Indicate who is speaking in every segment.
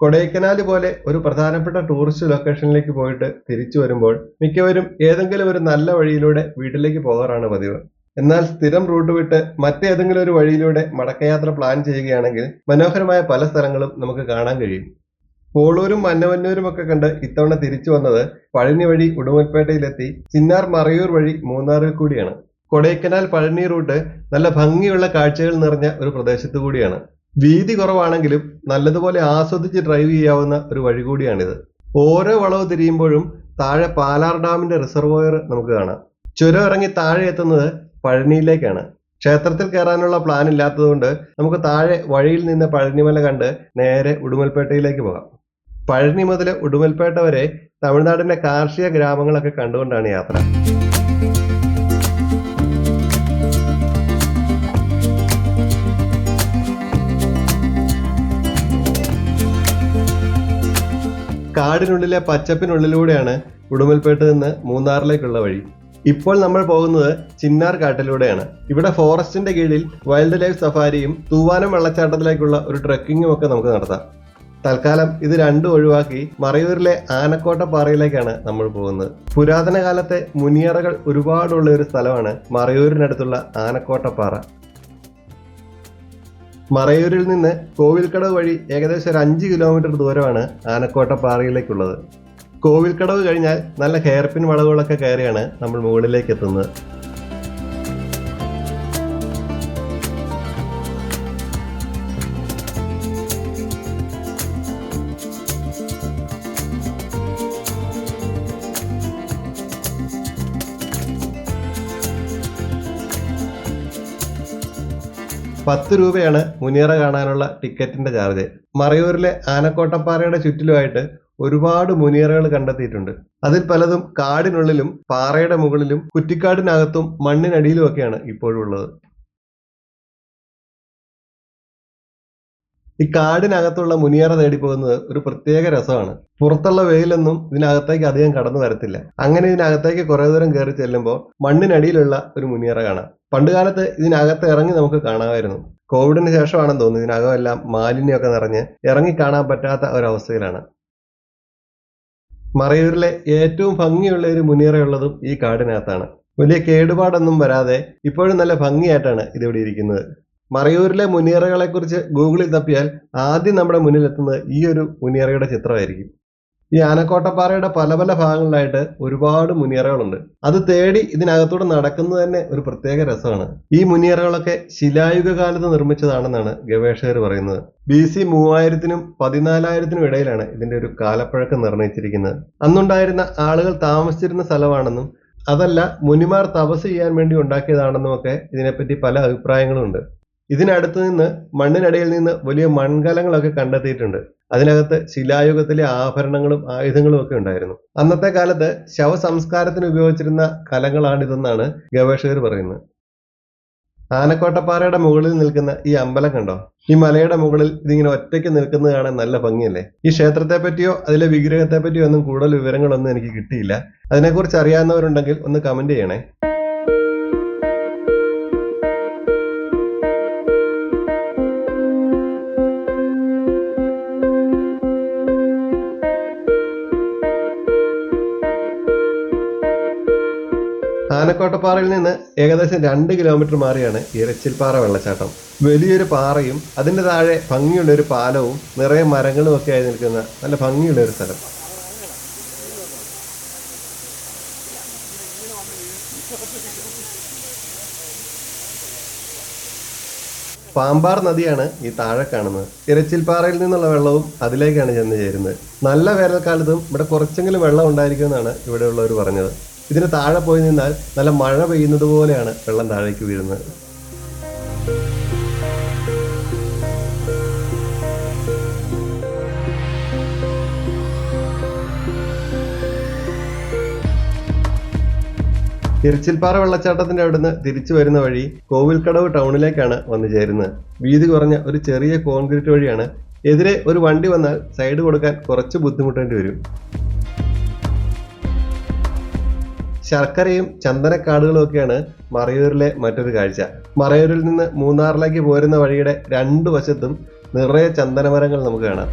Speaker 1: കൊടൈക്കനാൽ പോലെ ഒരു പ്രധാനപ്പെട്ട ടൂറിസ്റ്റ് ലൊക്കേഷനിലേക്ക് പോയിട്ട് തിരിച്ചു വരുമ്പോൾ മിക്കവരും ഏതെങ്കിലും ഒരു നല്ല വഴിയിലൂടെ വീട്ടിലേക്ക് പോകാറാണ് പതിവ്. എന്നാൽ സ്ഥിരം റൂട്ട് വിട്ട് മറ്റേതെങ്കിലും ഒരു വഴിയിലൂടെ മടക്കയാത്ര പ്ലാൻ ചെയ്യുകയാണെങ്കിൽ മനോഹരമായ പല സ്ഥലങ്ങളും നമുക്ക് കാണാൻ കഴിയും. പോളൂരും മന്നവന്നൂരും ഒക്കെ കണ്ട് ഇത്തവണ തിരിച്ചു വന്നത് പഴനി വഴി ഉടുമൽപേട്ടയിലെത്തി ചിന്നാർ മറയൂർ വഴി മൂന്നാറിൽ കൂടിയാണ്. കൊടൈക്കനാൽ പഴനി റൂട്ട് നല്ല ഭംഗിയുള്ള കാഴ്ചകൾ നിറഞ്ഞ ഒരു പ്രദേശത്തു കൂടിയാണ്. വീതി കുറവാണെങ്കിലും നല്ലതുപോലെ ആസ്വദിച്ച് ഡ്രൈവ് ചെയ്യാവുന്ന ഒരു വഴി കൂടിയാണിത്. ഓരോ വളവ് തിരിയുമ്പോഴും താഴെ പാലാർ ഡാമിന്റെ റിസർവോയർ നമുക്ക് കാണാം. ചുരം ഇറങ്ങി താഴെ എത്തുന്നത് പഴനിയിലേക്കാണ്. ക്ഷേത്രത്തിൽ കയറാനുള്ള പ്ലാൻ ഇല്ലാത്തതുകൊണ്ട് നമുക്ക് താഴെ വഴിയിൽ നിന്ന് പഴനിമല കണ്ട് നേരെ ഉടുമൽപേട്ടയിലേക്ക് പോകാം. പഴനി മുതൽ ഉടുമൽപേട്ട വരെ തമിഴ്നാടിന്റെ കാർഷിക ഗ്രാമങ്ങളൊക്കെ കണ്ടുകൊണ്ടാണ് യാത്ര. കാടിനുള്ളിലെ പച്ചപ്പിനുള്ളിലൂടെയാണ് ഉടുമൽപേട്ട് നിന്ന് മൂന്നാറിലേക്കുള്ള വഴി. ഇപ്പോൾ നമ്മൾ പോകുന്നത് ചിന്നാർ കാട്ടിലൂടെയാണ്. ഇവിടെ ഫോറസ്റ്റിന്റെ കീഴിൽ വൈൽഡ് ലൈഫ് സഫാരിയും തൂവാനം വെള്ളച്ചാട്ടത്തിലേക്കുള്ള ഒരു ട്രക്കിങ്ങും ഒക്കെ നമുക്ക് നടത്താം. തൽക്കാലം ഇത് രണ്ടും ഒഴിവാക്കി മറയൂരിലെ ആനക്കോട്ട പാറയിലേക്കാണ് നമ്മൾ പോകുന്നത്. പുരാതന കാലത്തെ മുനിയറകൾ ഒരുപാടുള്ള ഒരു സ്ഥലമാണ് മറയൂരിനടുത്തുള്ള ആനക്കോട്ടപ്പാറ മറയൂരിൽ നിന്ന് കോവിൽക്കടവ് വഴി ഏകദേശം ഒരു അഞ്ച് കിലോമീറ്റർ ദൂരമാണ് ആനക്കോട്ട പാറയിലേക്കുള്ളത്. കോവിൽക്കടവ് കഴിഞ്ഞാൽ നല്ല ഹെയർപിൻ വളവുകളൊക്കെ കയറിയാണ് നമ്മൾ മുകളിലേക്ക് എത്തുന്നത്. പത്ത് രൂപയാണ് മുനിയറ കാണാനുള്ള ടിക്കറ്റിന്റെ ചാർജ്. മറയൂരിലെ ആനക്കോട്ടപ്പാറയുടെ ചുറ്റിലുമായിട്ട് ഒരുപാട് മുനിയറകൾ കണ്ടെത്തിയിട്ടുണ്ട്. അതിൽ പലതും കാടിനുള്ളിലും പാറയുടെ മുകളിലും കുറ്റിക്കാടിനകത്തും മണ്ണിനടിയിലും ഒക്കെയാണ് ഇപ്പോഴും ഈ കാടിനകത്തുള്ള മുനിയറ തേടി പോകുന്നത് ഒരു പ്രത്യേക രസമാണ്. പുറത്തുള്ള വെയിലൊന്നും ഇതിനകത്തേക്ക് അധികം കടന്നു വരത്തില്ല. അങ്ങനെ ഇതിനകത്തേക്ക് കുറെ ദൂരം കയറി ചെല്ലുമ്പോൾ മണ്ണിനടിയിലുള്ള ഒരു മുനിയറ കാണാം. പണ്ട് കാലത്ത് ഇതിനകത്ത് ഇറങ്ങി നമുക്ക് കാണാമായിരുന്നു. കോവിഡിന് ശേഷമാണെന്ന് തോന്നുന്നു ഇതിനകമെല്ലാം മാലിന്യമൊക്കെ നിറഞ്ഞ് ഇറങ്ങി കാണാൻ പറ്റാത്ത ഒരവസ്ഥയിലാണ്. മറയൂരിലെ ഏറ്റവും ഭംഗിയുള്ള ഒരു മുനിയറയുള്ളതും ഈ കാടിനകത്താണ്. വലിയ കേടുപാടൊന്നും വരാതെ ഇപ്പോഴും നല്ല ഭംഗിയായിട്ടാണ് ഇതിവിടെ ഇരിക്കുന്നത്. മറയൂരിലെ മുനിയറകളെ കുറിച്ച് ഗൂഗിളിൽ തപ്പിയാൽ ആദ്യം നമ്മുടെ മുന്നിലെത്തുന്നത് ഈ ഒരു മുനിയറയുടെ ചിത്രമായിരിക്കും. ഈ ആനക്കോട്ടപ്പാറയുടെ പല പല ഭാഗങ്ങളിലായിട്ട് ഒരുപാട് മുനിയറകളുണ്ട് അത് തേടി ഇതിനകത്തൂടെ നടക്കുന്നത് തന്നെ ഒരു പ്രത്യേക രസമാണ്. ഈ മുനിയറകളൊക്കെ ശിലായുഗ കാലത്ത് നിർമ്മിച്ചതാണെന്നാണ് ഗവേഷകർ പറയുന്നത്. ബി സി മൂവായിരത്തിനും പതിനാലായിരത്തിനും ഇടയിലാണ് ഇതിന്റെ ഒരു കാലപ്പഴക്കം നിർണയിച്ചിരിക്കുന്നത്. അന്നുണ്ടായിരുന്ന ആളുകൾ താമസിച്ചിരുന്ന സ്ഥലമാണെന്നും അതല്ല മുനിമാർ തപസ് ചെയ്യാൻ വേണ്ടി ഉണ്ടാക്കിയതാണെന്നും ഒക്കെ ഇതിനെപ്പറ്റി പല അഭിപ്രായങ്ങളും ഉണ്ട് ഇതിനടുത്ത് നിന്ന് മണ്ണിനടിയിൽ നിന്ന് വലിയ മൺകലങ്ങളൊക്കെ കണ്ടെത്തിയിട്ടുണ്ട്. അതിനകത്ത് ശിലായുഗത്തിലെ ആഭരണങ്ങളും ആയുധങ്ങളും ഒക്കെ ഉണ്ടായിരുന്നു. അന്നത്തെ കാലത്ത് ശവസംസ്കാരത്തിന് ഉപയോഗിച്ചിരുന്ന കലങ്ങളാണിതെന്നാണ് ഗവേഷകർ പറയുന്നത്. ആനക്കോട്ടപ്പാറയുടെ മുകളിൽ നിൽക്കുന്ന ഈ അമ്പലം കണ്ടോ? ഈ മലയുടെ മുകളിൽ ഇതിങ്ങനെ ഒറ്റയ്ക്ക് നിൽക്കുന്നത് കാണാൻ നല്ല ഭംഗിയല്ലേ? ഈ ക്ഷേത്രത്തെ പറ്റിയോ അതിലെ വിഗ്രഹത്തെ പറ്റിയോ ഒന്നും കൂടുതൽ വിവരങ്ങളൊന്നും എനിക്ക് കിട്ടിയില്ല. അതിനെക്കുറിച്ച് അറിയാവുന്നവരുണ്ടെങ്കിൽ ഒന്ന് കമന്റ് ചെയ്യണേ. ആനക്കോട്ടപ്പാറയിൽ നിന്ന് ഏകദേശം രണ്ട് കിലോമീറ്റർ മാറിയാണ് ഇരച്ചിൽപ്പാറ വെള്ളച്ചാട്ടം. വലിയൊരു പാറയും അതിന്റെ താഴെ ഭംഗിയുള്ള ഒരു പാലവും നിറയെ മരങ്ങളും ഒക്കെ ആയി നിൽക്കുന്ന നല്ല ഭംഗിയുള്ള ഒരു സ്ഥലം. പാമ്പാർ നദിയാണ് ഈ താഴെ കാണുന്നത്. ഇരച്ചിൽപ്പാറയിൽ നിന്നുള്ള വെള്ളവും അതിലേക്കാണ് ചെന്ന് ചേരുന്നത്. നല്ല വേനൽക്കാലത്തും ഇവിടെ കുറച്ചെങ്കിലും വെള്ളം ഉണ്ടായിരിക്കുമെന്നാണ് ഇവിടെയുള്ളവർ പറഞ്ഞത്. ഇതിന് താഴെ പോയി നിന്നാൽ നല്ല മഴ പെയ്യുന്നത് പോലെയാണ് വെള്ളം താഴേക്ക് വീഴുന്നത്. തിരുച്ചിൽപ്പാറ വെള്ളച്ചാട്ടത്തിന്റെ അവിടുന്ന് തിരിച്ചു വരുന്ന വഴി കോവിൽക്കടവ് ടൗണിലേക്കാണ് വന്നു ചേരുന്നത്. വീതി കുറഞ്ഞ ഒരു ചെറിയ കോൺക്രീറ്റ് വഴിയാണ് എതിരെ ഒരു വണ്ടി വന്നാൽ സൈഡ് കൊടുക്കാൻ കുറച്ച് ബുദ്ധിമുട്ടേണ്ടി വരും. ശർക്കരയും ചന്ദനക്കാടുകളും ഒക്കെയാണ് മറയൂരിലെ മറ്റൊരു കാഴ്ച. മറയൂരിൽ നിന്ന് മൂന്നാറിലേക്ക് പോരുന്ന വഴിയുടെ രണ്ടു വശത്തും നിറയെ ചന്ദനമരങ്ങൾ നമുക്ക് കാണാം.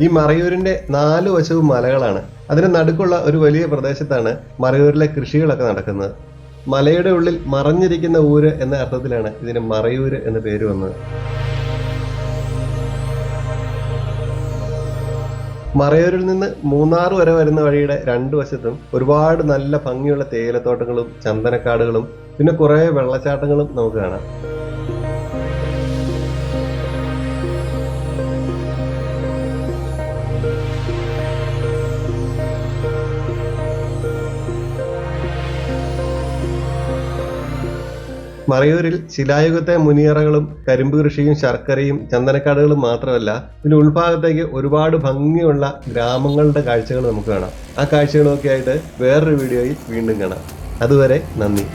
Speaker 1: ഈ മറയൂരിന്റെ നാല് വശവും മലകളാണ്. അതിന് നടുക്കുള്ള ഒരു വലിയ പ്രദേശത്താണ് മറയൂരിലെ കൃഷികളൊക്കെ നടക്കുന്നത്. മലയുടെ ഉള്ളിൽ മറഞ്ഞിരിക്കുന്ന ഊര് എന്ന അർത്ഥത്തിലാണ് ഇതിന് മറയൂര് എന്ന പേര് വന്നത്. മറയൂരിൽ നിന്ന് മൂന്നാർ വരെ വരുന്ന വഴിയുടെ രണ്ടു വശത്തും ഒരുപാട് നല്ല ഭംഗിയുള്ള തേയിലത്തോട്ടങ്ങളും ചന്ദനക്കാടുകളും പിന്നെ കുറേ വെള്ളച്ചാട്ടങ്ങളും നമുക്ക് കാണാം. മറയൂരിൽ ശിലായുഗത്തെ മുനിയറകളും കരിമ്പ് കൃഷിയും ശർക്കരയും ചന്ദനക്കാടുകളും മാത്രമല്ല ഇതിന്റെ ഉൾഭാഗത്തേക്ക് ഒരുപാട് ഭംഗിയുള്ള ഗ്രാമങ്ങളുടെ കാഴ്ചകൾ നമുക്ക് കാണാം. ആ കാഴ്ചകളൊക്കെ ആയിട്ട് വേറൊരു വീഡിയോയിൽ വീണ്ടും കാണാം. അതുവരെ നന്ദി.